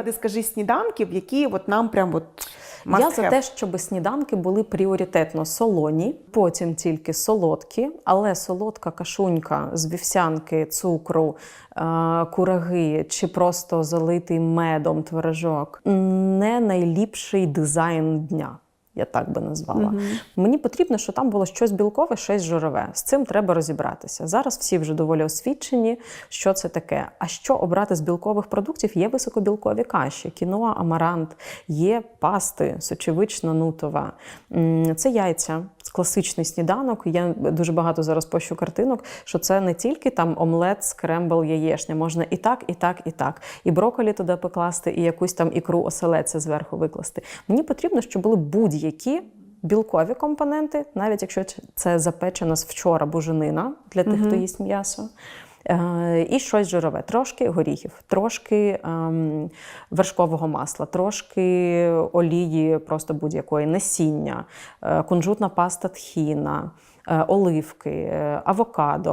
приклади, скажи, сніданків, які от нам прям от Я за have. те, щоб сніданки були пріоритетно солоні, потім тільки солодкі, але солодка кашунька з вівсянки, цукру, е, кураги чи просто залитий медом творожок не найліпший дизайн дня. Я так би назвала. Мені потрібно, щоб там було щось білкове, щось жирове. З цим треба розібратися. Зараз всі вже доволі освічені, що це таке. А що обрати з білкових продуктів? Є високобілкові каші, кіноа, амарант, є пасти, сочевична нутова. Це яйця, класичний сніданок. Я дуже багато зараз пощу картинок, що це не тільки там омлет, скрембл, яєшня. Можна і так, і так, і так. І броколі туди покласти, і якусь там ікру оселедця зверху викласти. Мені потрібно, щоб були будь-які. Білкові компоненти, навіть якщо це запечена з вчора буженина для тих, хто їсть м'ясо. Е, І щось жирове, трошки горіхів, трошки ем, вершкового масла, трошки олії, просто будь-якої насіння, е, кунжутна паста тхіна, е, оливки, авокадо.